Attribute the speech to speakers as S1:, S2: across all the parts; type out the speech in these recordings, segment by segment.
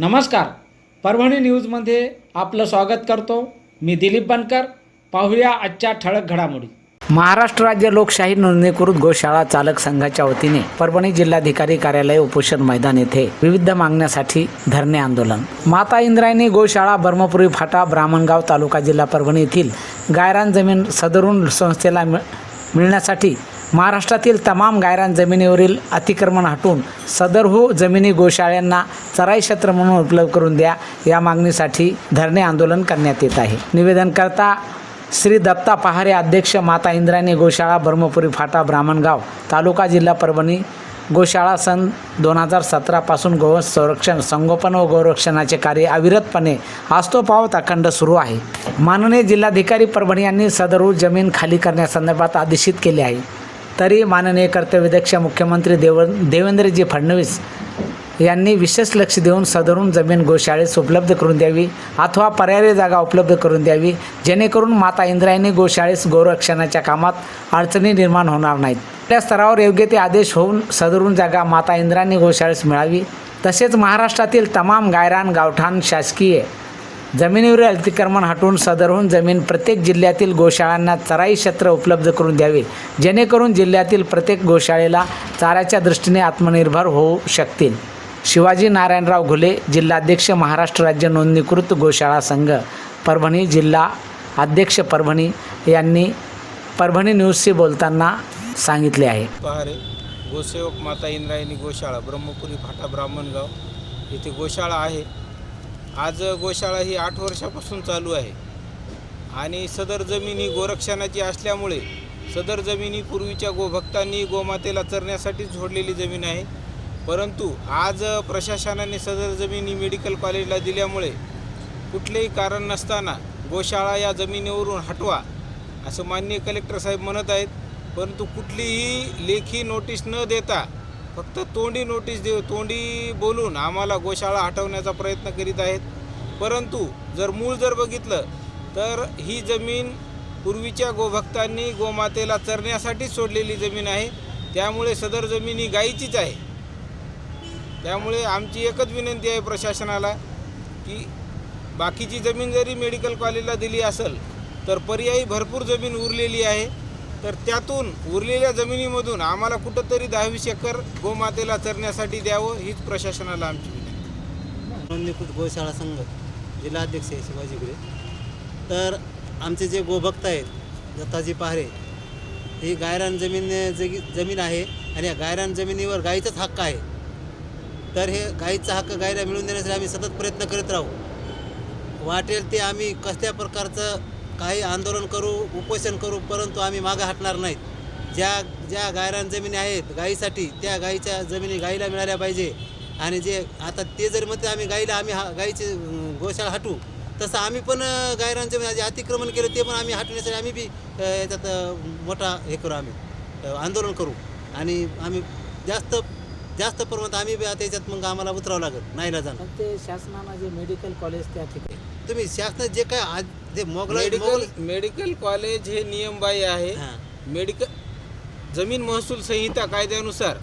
S1: नमस्कार. परभणी न्यूजमध्ये आपलं स्वागत करतो. मी दिलीप बनकर. पाहूया आजच्या ठळक घडामोडी. महाराष्ट्र राज्य लोकशाही नोंदणीकृत गोशाळा चालक संघाच्या वतीने परभणी जिल्हाधिकारी कार्यालय उपोषण मैदान येथे विविध मागण्यासाठी धरणे आंदोलन. माता इंद्रायणी गोशाळा ब्रह्मपुरी फाटा ब्राह्मणगाव तालुका जिल्हा परभणी येथील गायरान जमीन सदरून संस्थेला मिळ मिळण्यासाठी महाराष्ट्रातील तमाम गायरान जमिनीवरील अतिक्रमण हटवून सदरहू हो जमिनी गोशाळ्यांना चराई क्षेत्र म्हणून उपलब्ध करून द्या या मागणीसाठी धरणे आंदोलन करण्यात येत आहे. निवेदनकर्ता श्री दत्ता पहारे अध्यक्ष माता इंद्रायणी गोशाळा ब्रह्मपुरी फाटा ब्राह्मणगाव तालुका जिल्हा परभणी गोशाळा सन दोन हजार सतरापासून गोवंश संरक्षण संगोपन व गोरक्षणाचे कार्य अविरतपणे आस्तोपावत अखंड सुरू आहे. माननीय जिल्हाधिकारी परभणी यांनी सदरू हो जमीन खाली करण्यासंदर्भात आदेशित केले आहे. तरी माननीय कर्तव्यदक्ष मुख्यमंत्री देव देवेंद्रजी फडणवीस यांनी विशेष लक्ष देऊन सदरून जमीन गोशाळेस उपलब्ध करून द्यावी अथवा पर्यायी जागा उपलब्ध करून द्यावी जेणेकरून माता इंद्रायणी गोशाळेस गोरक्षणाच्या कामात अडचणी निर्माण होणार नाहीत. त्या स्तरावर योग्य ते आदेश होऊन सदरून जागा माता इंद्रायणी गोशाळेस मिळावी तसेच महाराष्ट्रातील तमाम गायरान गावठाण शासकीय जमिनीवरील अतिक्रमण हटवून सदरहून जमीन प्रत्येक जिल्ह्यातील गोशाळांना चराई क्षेत्र उपलब्ध करून द्यावे जेणेकरून जिल्ह्यातील प्रत्येक गोशाळेला चाऱ्याच्या दृष्टीने आत्मनिर्भर होऊ शकतील. शिवाजी नारायणराव घुले जिल्हाध्यक्ष महाराष्ट्र राज्य नोंदणीकृत गोशाळा संघ परभणी जिल्हा अध्यक्ष परभणी यांनी परभणी न्यूजशी बोलताना सांगितले आहे.
S2: पहारे गोसेवक माता इंद्रायणी गोशाळा ब्रह्मपुरी फाटा ब्राह्मणगाव इथे गोशाळा आहे. आज गोशाळा ही आठ वर्षापासून चालू आहे. आणि सदर जमीन ही गोरक्षणाची असल्यामुळे सदर जमीन ही पूर्वीच्या गोभक्तांनी गोमातेला चरण्यासाठी झोडलेली जमीन आहे. परंतु आज प्रशासनाने सदर जमीन ही मेडिकल कॉलेजला दिल्यामुळे कुठलेही कारण नसताना गोशाळा या जमिनीवरून हटवा असं माननीय कलेक्टर साहेब म्हणत आहेत. परंतु कुठलीही लेखी नोटीस न देता फक्त तोंडी नोटीस देऊ तोंडी बोलून आम्हाला गोशाळा हटवण्याचा प्रयत्न करीत आहेत. परंतु जर मूळ जर बघितलं तर ही जमीन पूर्वीच्या गोभक्तांनी गोमातेला चरण्यासाठी सोडलेली जमीन आहे. त्यामुळे सदर जमीन ही गायीचीच आहे. त्यामुळे आमची एकच विनंती आहे प्रशासनाला की बाकीची जमीन जरी मेडिकल कॉलेजला दिली असेल तर पर्यायी भरपूर जमीन उरलेली आहे. तर त्यातून उरलेल्या जमिनीमधून आम्हाला कुठंतरी दहावीस एकर गोमातेला चरण्यासाठी द्यावं हीच प्रशासनाला आमची विनंती.
S3: नोंदणीकृत गोशाळा संघ जिल्हाध्यक्ष आहे शिवाजी गुरे तर आमचे जे गोभक्त आहेत दत्ताजी पहारे ही गायरान जमीन जगी जमीन आहे आणि या गायरान जमिनीवर गाईचाच हक्क आहे. तर हे गाईचा हक्क गायला मिळवून देण्यासाठी आम्ही सतत प्रयत्न करत राहू. वाटेल ते आम्ही कसल्या प्रकारचं काही आंदोलन करू उपोषण करू परंतु आम्ही मागं हटणार नाहीत. ज्या ज्या गायरान जमिनी आहेत गाईसाठी त्या गाईच्या जमिनी गाईला मिळाल्या पाहिजे. आणि जे आता ते जर म्हणते आम्ही गाईला आम्ही हा गाईची गोशाळा हटवू तसं आम्ही पण गायरान जमीन जे अतिक्रमण केलं ते पण आम्ही हटवण्यासाठी आम्ही बी याच्यात मोठा हे करू आम्ही आंदोलन करू. आणि आम्ही जास्त जास्त प्रमाणात आम्ही बी आता याच्यात मग आम्हाला उतरावं लागेल नाहीला जाणं
S1: ते शासनानं जे मेडिकल कॉलेज त्या ठिकाणी
S3: तुम्ही शासन जे काय आज जे मोगला
S2: मेडिकल मेडिकल कॉलेज हे नियमबाह्य आहे.
S3: हां.
S2: मेडिकल जमीन महसूल संहिता कायद्यानुसार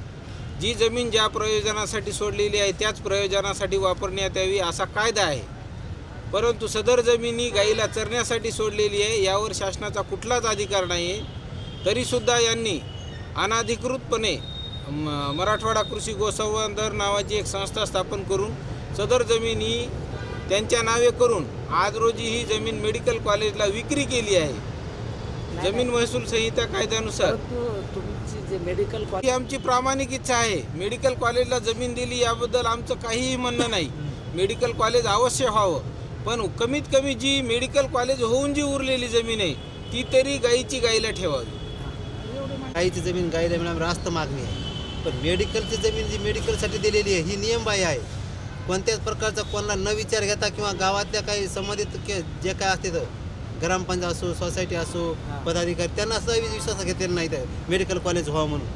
S2: जी जमीन ज्या प्रयोजनासाठी सोडलेली आहे त्याच प्रयोजनासाठी वापरण्यात यावी असा कायदा आहे. परंतु सदर जमीन ही गाईला चरण्यासाठी सोडलेली आहे यावर शासनाचा कुठलाच अधिकार नाही आहे तरीसुद्धा यांनी अनाधिकृतपणे म- मराठवाडा कृषी गोसंवर्धन नावाची एक संस्था स्थापन करून सदर जमीन ही त्यांच्या नावे करून आज रोजी ही जमीन मेडिकल कॉलेजला विक्री केली आहे. जमीन महसूल संहिता कायद्यानुसार.
S1: तुमची जे मेडिकल
S2: ही आमची प्रामाणिक इच्छा आहे. मेडिकल कॉलेजला जमीन दिली याबद्दल आमचं काहीही म्हणणं नाही. मेडिकल कॉलेज अवश्य व्हावं. पण कमीत कमी जी मेडिकल कॉलेज होऊन जी उरलेली जमीन आहे ती तरी गाईची गाईला ठेवावी.
S3: गाईची जमीन गाईला मिळाली रास्त मागणी आहे. पण मेडिकलची जमीन जी मेडिकलसाठी दिलेली आहे ही नियमबाह्य आहे. कोणत्याच प्रकारचा कोणाला न विचार घेता किंवा गावातल्या काही संबंधित के जे काय असते ग्रामपंचायत असो सोसायटी असो पदाधिकारी त्यांना असं विश्वास घेतलेला नाही तर मेडिकल कॉलेज व्हावं म्हणून.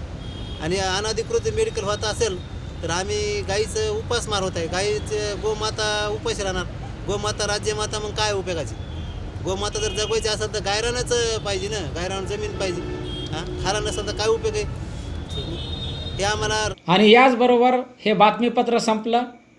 S3: आणि अनधिकृत मेडिकल होत असेल तर आम्ही गाईचं उपास मार होत आहे. गाईचं गोमाता उपाशी राहणार. गोमाता राज्यमाता मग काय उपयोगाची? गोमाता जर जगवायची असेल तर गायरानच पाहिजे ना? गायरान जमीन पाहिजे. हां? खारा नसेल तर काय उपयोग आहे? हे आम्हाला
S1: आणि याचबरोबर हे बातमीपत्र संपलं.